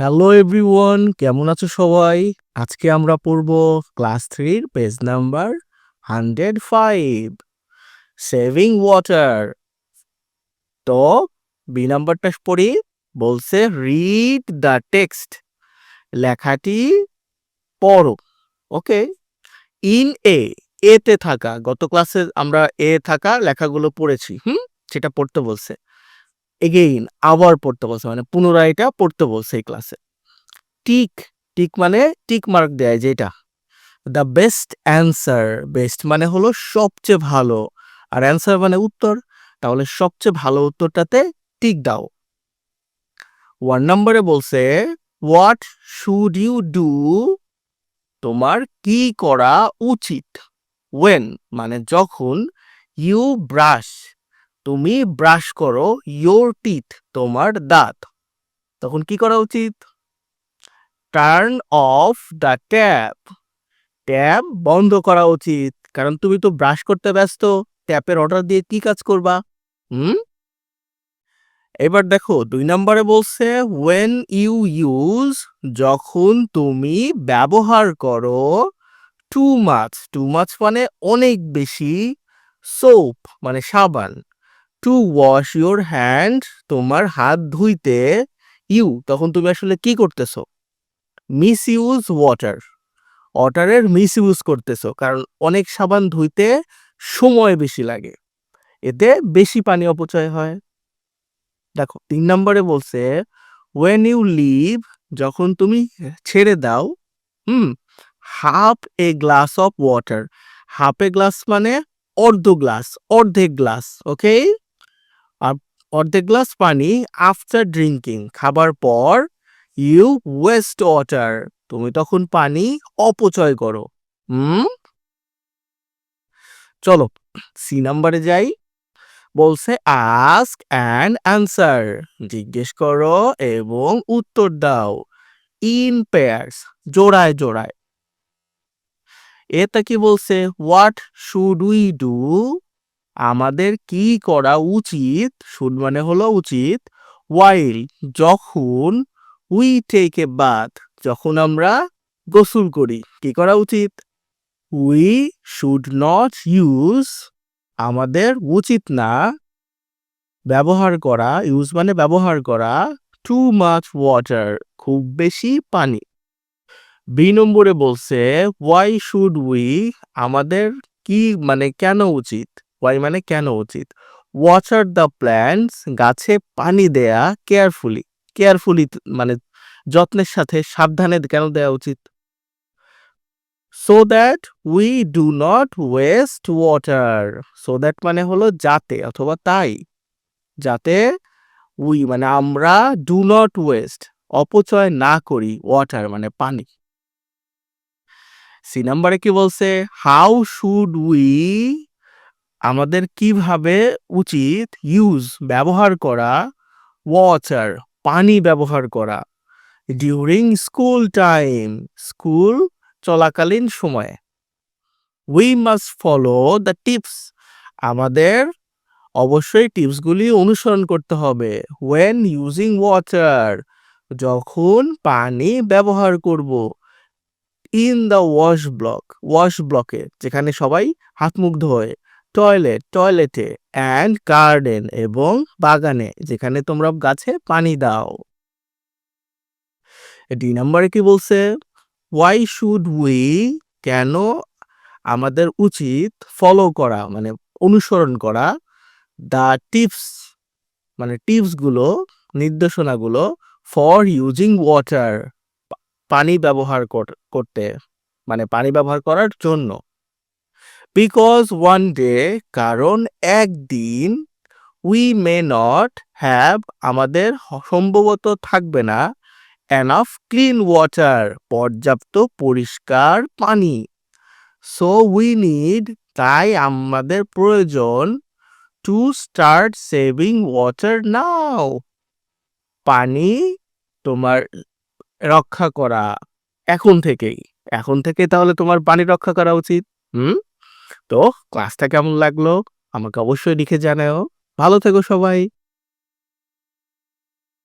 Hello everyone কেমন আছো সবাই? আজকে আমরা পড়ব ক্লাস থ্রির page number hundred five saving water তো বি নাম্বারটা পড়ি, বলছে রিড দ্য টেক্সট লেখাটি পড়ো, ওকে? ইন এ এতে থাকা, গত ক্লাসে আমরা এ থাকা লেখাগুলো পড়েছি, হুম? সেটা পড়তে বলছে। এগেইন আবার পড়তে বলছে মানে পুনরায় এটা পড়তে বলছে এই ক্লাসে টিক টিক মানে টিক মার্ক দেয় যেটা। দ্য বেস্ট অ্যান্সার বেস্ট মানে হলো সবচেয়ে ভালো। আর অ্যান্সার মানে উত্তর, তাহলে সবচেয়ে ভালো উত্তরটাতে টিক দাও। ওয়ান নম্বরে বলছে হোয়াট শুড ইউ ডু তোমার কি করা উচিত? ওয়েন মানে যখন ইউ ব্রাশ তুমি ব্রাশ করো ইয়োর টিথ তোমার দাঁত। তখন কি করা উচিত? Turn off the tap tap বন্ধ করা উচিত, কারণ তুমি তো ব্রাশ করতে ব্যস্ত ট্যাপের অর্ডার দিয়ে কি কাজ করবা? হুম? এবার দেখো, দুই নম্বরে বলছে ওয়েন ইউ ইউজ যখন তুমি ব্যবহার করো টু মাছ টু মাছ মানে অনেক বেশি সোপ মানে সাবান। টু ওয়াশ ইউর হ্যান্ড তোমার হাত ধুইতে ইউ তখন তুমি আসলে কি করতেছো? মিস ইউজ ওয়াটার ওয়াটারের মিস ইউজ করতেছো, কারণ অনেক সাবান ধুইতে সময় বেশি লাগে, এতে বেশি পানি অপচয় হয়। দেখো, তিন নম্বরে বলছে ওয়েন ইউ লিভ যখন তুমি ছেড়ে দাও, হুম half a glass of water half a glass মানে অর্ধ গ্লাস অর্ধেক গ্লাস ওকে অর্ধেক গ্লাস পানি আফটার ড্রিঙ্কিং খাবার পর ইউ ওয়েস্ট ওয়াটার তুমি তখন পানি অপচয় করো। হুম? চলো সি নাম্বারে যাই। বলছে আস্ক অ্যান্ড অ্যান্সার জিজ্ঞেস করো এবং উত্তর দাও ইন পেয়ার্স জোড়ায় জোড়ায়। এটা কি বলছে? হোয়াট শুড উই ডু আমাদের কি করা উচিত? শুড মানে হলো উচিত ওয়াইল যখন উই টেক এ বাথ যখন আমরা গোসল করি, কি করা উচিত? উই শুড নট ইউজ আমাদের উচিত না ব্যবহার করা ইউজ মানে ব্যবহার করা টু মাচ ওয়াটার খুব বেশি পানি। বি নম্বরে বলছে ওয়াই শুড উই আমাদের কি মানে কেন উচিত? ওয়াই মানে কেন উচিত? ওয়াটার দ্য প্ল্যান্টস গাছে পানি দেয়া কেয়ারফুলি কেয়ারফুলি মানে যত্নের সাথে সাবধানে কেন দেওয়া উচিত? So that we do not waste water so that মানে হলো যাতে অথবা তাই। যাতে উই মানে আমরা ডু নট ওয়েস্ট অপচয় না করি ওয়াটার মানে পানি। সি নাম্বারে কি বলছে? হাউ শুড উই আমাদের কীভাবে উচিত ইউজ ব্যবহার করা ওয়াটার পানি ব্যবহার করা ডিউরিং স্কুল টাইম স্কুল চলাকালীন সময়ে। We must follow the tips আমাদের অবশ্যই টিপসগুলি অনুসরণ করতে হবে। ওয়েন ইউজিং ওয়াটার যখন পানি ব্যবহার করব। In the wash block wash ব্লকে যেখানে সবাই হাত মুখ ধোয় টয়লেট টয়লেটে অ্যান্ড গার্ডেন এবং বাগানে, যেখানে তোমরা গাছে পানি দাও। ডি নাম্বারে কি বলছে? ওয়াই শুড উই কেন আমাদের উচিত ফলো করা মানে অনুসরণ করা দ্য টিপস মানে টিপসগুলো নির্দেশনাগুলো ফর ইউজিং ওয়াটার পানি ব্যবহার করতে মানে পানি ব্যবহার করার জন্য। বিকজ ওয়ান ডে কারণ একদিন উই মে নট হ্যাভ আমাদের সম্ভবত থাকবে না অ্যানাফ ক্লিন ওয়াটার পর্যাপ্ত পরিষ্কার পানি। সো উই নিড তাই আমাদের প্রয়োজন to start saving water now পানি তোমার রক্ষা করা, এখন থেকেই। এখন থেকে তাহলে তোমার পানি রক্ষা করা উচিত। হুম? তো ক্লাসটা কেমন লাগল? আমাকে অবশ্যই লিখে জানাও ভালো থেকো সবাই।